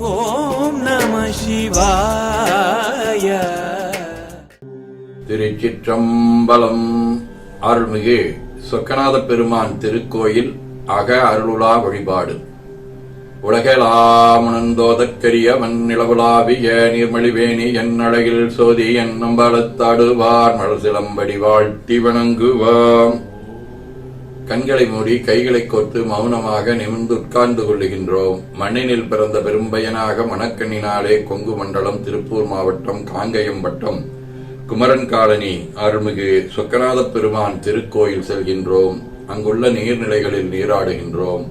ஓம் நம சிவாய. திருச்சிற்றம்பலம். அருள்மிகு சொக்கநாத பெருமான் திருக்கோயில் அக அருளுலா வழிபாடு. உலகலாமுணந்தோதற்கரிய மண்ணிலவுலாவிய நீர்மழிவேணி என் அழகில் சோதி என் நம்பலத்தாடுவார் மலசிலம்படி வாழ்த்தி வணங்குவாம். கண்களை மூடி கைகளை கோர்த்து மௌனமாக நிமிர்ந்து உட்கார்ந்து கொள்ளுகின்றோம். மண்ணினில் பிறந்த பெரும்பயனாக மணக்கண்ணினாலே கொங்கு மண்டலம் திருப்பூர் மாவட்டம் காங்கயம் வட்டம். குமரன் காலனி அருள்மிகு சொக்கநாத பெருமான் திருக்கோயில் செல்கின்றோம். அங்குள்ள நீர்நிலைகளில் நீராடுகின்றோம்.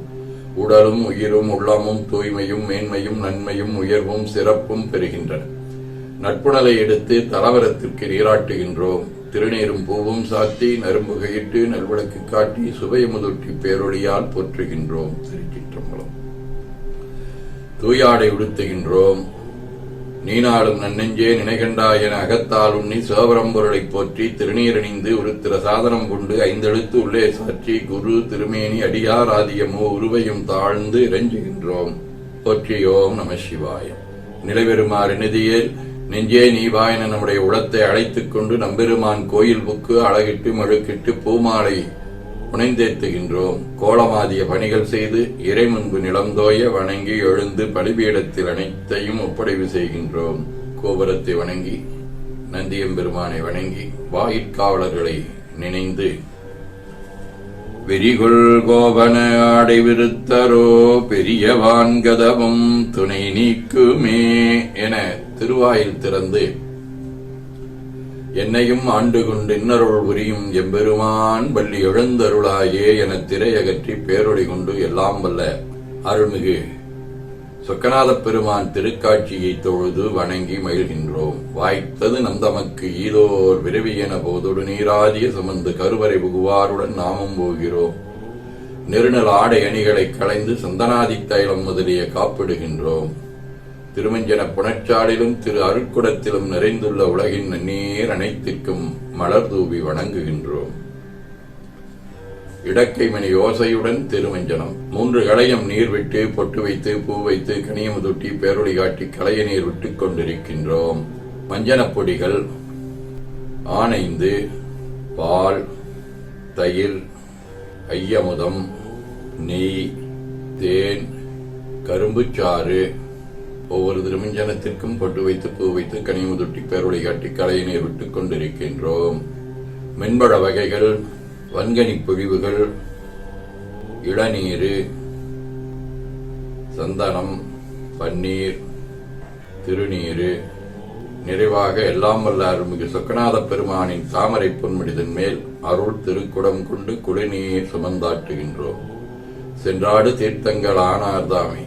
உடலும் உயிரும் உள்ளமும் தூய்மையும் மேன்மையும் நன்மையும் உயர்வும் சிறப்பும் பெறுகின்றன. நட்புணலை எடுத்து தலவரத்திற்கு நீராட்டுகின்றோம். திருநீரும் பூவும் சாத்தி நரும்புகையிட்டு நல்விளக்கு காட்டி சுவையமுதொட்டி பேரொழியால் போற்றுகின்றோம். திருச்சிற்றம்பலம். தூயாடை உடுத்துகின்றோம். நீனாளும் நன்னெஞ்சே நினைகண்டா என அகத்தால் உண்ணி சிவபரம்பொருளை போற்றி திருநீரணிந்து உருத்திர சாதனம் கொண்டு ஐந்தெழுத்து உள்ளே சாற்றி குரு திருமேனி அடியார் ஆதியமோ உருவையும் தாழ்ந்து இறைஞ்சுகின்றோம். போற்றியோம் நம சிவாயம் நிலைபெறுமாறு நிதியில் நெஞ்சே நீவாயன நம்முடைய உளத்தை அழைத்துக் கொண்டு நம்பெருமான் கோயில் புக்கு அழகிட்டு மழுக்கிட்டு பூமாலை புனைந்தேத்துகின்றோம். கோலமாதிய பணிகள் செய்து இறை முன்பு நிலந்தோய வணங்கி எழுந்து பலிபீடத்தில் அனைத்தையும் ஒப்படைவு செய்கின்றோம். கோபுரத்தை வணங்கி நந்தியம்பெருமானை வணங்கி வாயிற்காவலர்களை நினைந்து. விரிகுள் கோபன அடைவிருத்தரோ பெரியவான் கதவும் துணை நீக்குமே என திருவாயில் திறந்து. என்னையும் ஆண்டு கொண்டு இன்னருள் புரியும் எம்பெருமான் வள்ளி எழுந்தருளாயே என திரையகற்றி பேரொழி கொண்டு எல்லாம் வல்ல. அருள்மிகு. சொக்கநாத பெருமான் திருக்காட்சியை தொழுது வணங்கி மகிழ்கின்றோம். வாய்த்தது நம் தமக்கு ஈதோர் விரவி என போதொடு நீராதிய சுமந்து கருவறை புகுவாருடன் நாமும் போகிறோம். நெருநல் ஆடை அணிகளை களைந்து சந்தனாதி தைலம் முதலிய காப்பிடுகின்றோம். திருமஞ்சன புனச்சாலிலும் திரு அருட்குடத்திலும் நிறைந்துள்ள உலகின் நன்னீர் அனைத்திற்கும் மலர் தூவி வணங்குகின்றோம். இடக்கைமணி ஓசையுடன் திருமஞ்சனம். மூன்று களையம் நீர் விட்டு பொட்டு வைத்து பூ வைத்து கனியமுதுட்டி பேரொளி காட்டி களைய நீர் விட்டுக் கொண்டிருக்கின்றோம். மஞ்சனப் பொடிகள் ஆனைந்து பால் தயிர் ஐயமுதம் நெய் தேன் கரும்புச்சாறு ஒவ்வொரு திருமஞ்சனத்திற்கும் பொட்டு வைத்து பூ வைத்து கனிமுதொட்டி பேரொளி காட்டி கலையை நீர் விட்டுக் கொண்டிருக்கின்றோம். மென்பழ வகைகள் வன்கனி பொழிவுகள் இளநீரு சந்தனம் பன்னீர் திருநீரு நிறைவாக எல்லாம் வல்ல அருள்மிகு சொக்கநாத பெருமானின் தாமரை பொன்முடிதன் மேல் அருள் திருக்குடம் கொண்டு குடிநீர் சுமந்தாட்டுகின்றோம் சென்றாடு தீர்த்தங்கள் ஆனார்தாமே.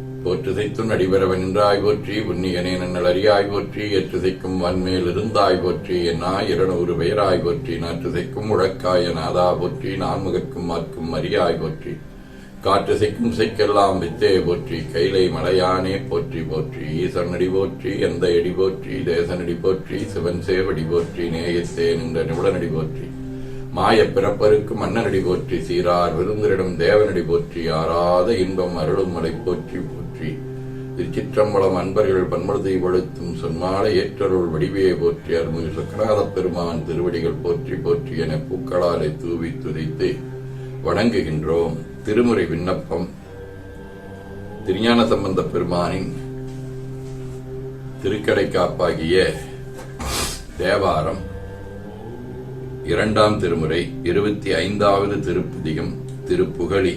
போற்றுதைத்துன் அடிபரவன் நின்றாய் போற்றி உன்னியனே நன்னல் அறியாய் போற்றி ஏற்றுதைக்கும் வன்மேல் இருந்தாய் போற்றி என்னா இருநூறு பெயராய் போற்றி நாற்றுதைக்கும் உழக்காய நாதா போற்றி நான்முகற்கும் மார்க்கும் அறியாய் போற்றி. காற்றுசைக்கும் செய்க்கெல்லாம் வித்தே போற்றி கைலை மலையானே போற்றி போற்றி ஈசனடி போற்றி எந்த எடி போற்றி தேசனடி போற்றி சிவன் சேவடி போற்றி நேயத்தே நின்ற நிபுணனடி போற்றி. மாயப் பிறப்பருக்கு மன்னனடி போற்றி சீரார் விருந்தரிடம் தேவனடி போற்றி ஆறாத இன்பம் அருளும் மலை போற்றி போற்றி. திருச்சிற்றம்பலம் அன்பர்கள் பன்மருதை வழுத்தும் சொன்மாலை ஏற்றருள் வடிவையை போற்றி அருள்மிகு சக்கராத பெருமான் திருவடிகள் போற்றி போற்றி என பூக்களாலை தூவி துதித்து வணங்குகின்றோம். திருமுறை விண்ணப்பம். திருஞான சம்பந்த பெருமானின் திருக்கடைக்காப்பாகிய தேவாரம். இரண்டாம் திருமுறை இருபத்தி ஐந்தாவது திருப்புதிகம் திருப்புகழி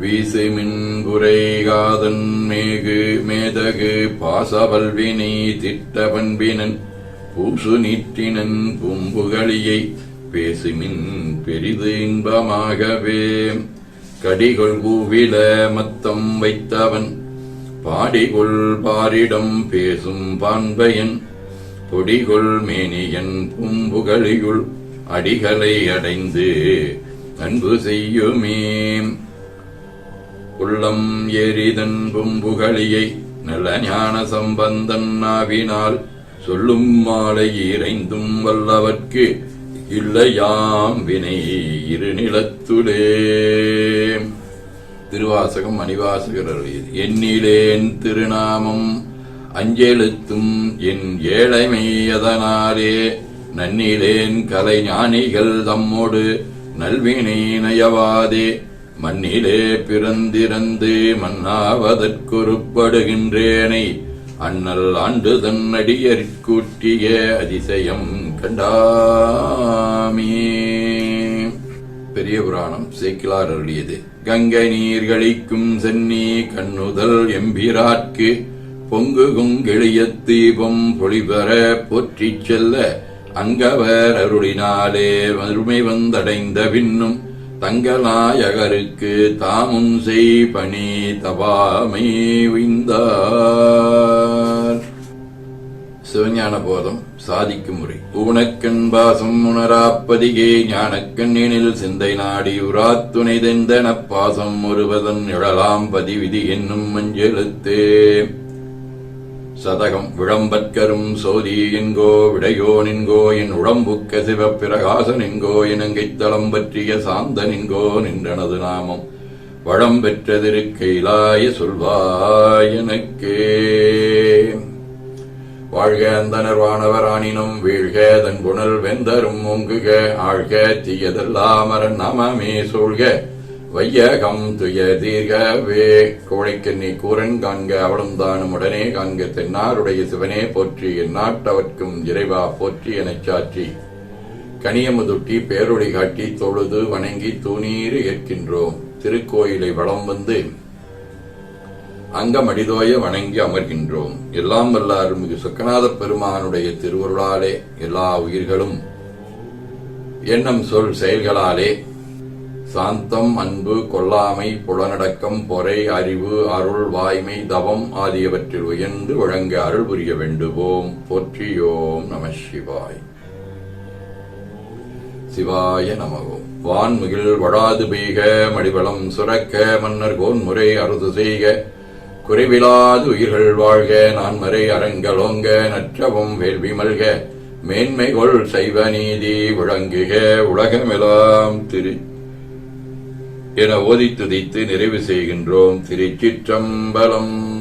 வீசு மின்குறைகாதன் மேகு மேதகு பாசவல்வினை திட்ட பண்பினன் பூசு நீற்றினன் பூம்புகழியை பேசுமின் பெரிது இன்பமாகவே. கடிகொள் கூவில மத்தம் வைத்தவன் பாடிகொள் பாரிடம் பேசும் பான்பயன் பொடிகொள் மேனியன் பூம்புகழியுள் அடிகளை அடைந்து அன்பு செய்யுமே. உள்ளம் எரிதன் பூம்புகழியை நல்ல ஞான சம்பந்தன் நாவினால் சொல்லும் மாலை இறைந்தும் வல்லவர்க்கு இல்லையாம் வினை இருநிலத்துலே திருவாசகம் மணிவாசகர் அருளியது. எண்ணிலேன் திருநாமம் அஞ்செழுத்தும் என் ஏழைமை அதனாலே நன்னிலேன் கலை ஞானிகள் தம்மோடு நல்வினை நயவாதே. மண்ணிலே பிறந்திருந்தே மண்ணாவதற்குருப்படுகின்றேனை அண்ணல் ஆண்டு தன் அடியற்கூட்டிய அதிசயம் கண்டாமே. பெரிய புராணம் சேக்கிலார் அருளியது. கங்கை நீர் கழிக்கும் சென்னி கண்ணுதல் எம்பிராட்கு பொங்கு கிளிய தீபம் பொழிபெற போற்றிச் செல்ல அங்கவர் அருளினாலே மறுமை வந்தடைந்த பின்னும் தங்கநாயகருக்கு தாமும் செய் பணி தபாமை விந்தார் சிவஞான போதம் சாதிக்கும் முறை. ஊனக்கண் பாசம் உணராப்பதிகே ஞானக்கண்ணினில் சிந்தை நாடி உராத்துணை தெந்தனப் பாசம் ஒருவதன் எழலாம் பதிவிதி என்னும் மஞ்செழுத்தே. சதகம் விளம்பற்கரும் சோதி என்கோ விடையோ நின்கோ என் உடம்புக்க சிவப்பிரகாசன் என்கோ இனங்கைத் தளம் பற்றிய சாந்த நின்கோ நின்றனது நாமம். வளம் பெற்றதிருக்கையிலாய சொல்வாய் எனக்கே. வாழ்க அந்தனர் வானவர் ஆனினும் வீழ்க தன் புனல் வெந்தரும் ஓங்குக ஆழ்க தீயதெல்லாமரன் நாமமே சூழ்க. வையகம் துய தீர்கவே. கோழைக்கண்ணி கூரன் காண்க அவளும் தானும் உடனே காண்க தென்னாருடைய சிவனே போற்றி எந்நாட்டவர்க்கும் இறைவா போற்றி எனச் சாற்றி. கனியமுதுட்டி பேரொழி காட்டி தொழுது வணங்கி தூணீர் ஏற்கின்றோம். திருக்கோயிலை வலம் வந்து அங்கமடிதோய வணங்கி அமர்கின்றோம். எல்லாம் வல்ல அருள்மிகு சொக்கநாத பெருமானுடைய திருவருளாலே எல்லா உயிர்களும் எண்ணம் சொல் செயல்களாலே சாந்தம் அன்பு கொல்லாமை புலனடக்கம் பொறை அறிவு அருள் வாய்மை தவம் ஆகியவற்றில் உயர்ந்து வழங்க அருள் புரிய வேண்டுவோம். போற்றியோம் நம சிவாய். சிவாய நமகோம் வான்முகில் வடாது பெய்க மடிவளம் சுரக்க மன்னர் கோன்முறை அறுது செய்க. குறைவிலாது உயிர்கள் வாழ்க நான்மறை அரங்கலோங்க நற்றவும் வேள்வி மல்க. மேன்மைகொள் சைவ நீதி விளங்குக உலகமெல்லாம் திரு என ஓதி துதித்து நிறைவு செய்கின்றோம். திருச்சிற்றம்பலம்.